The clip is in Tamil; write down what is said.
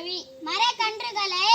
வழி மரக்கன்றுகளை மரக்கன்றுகளை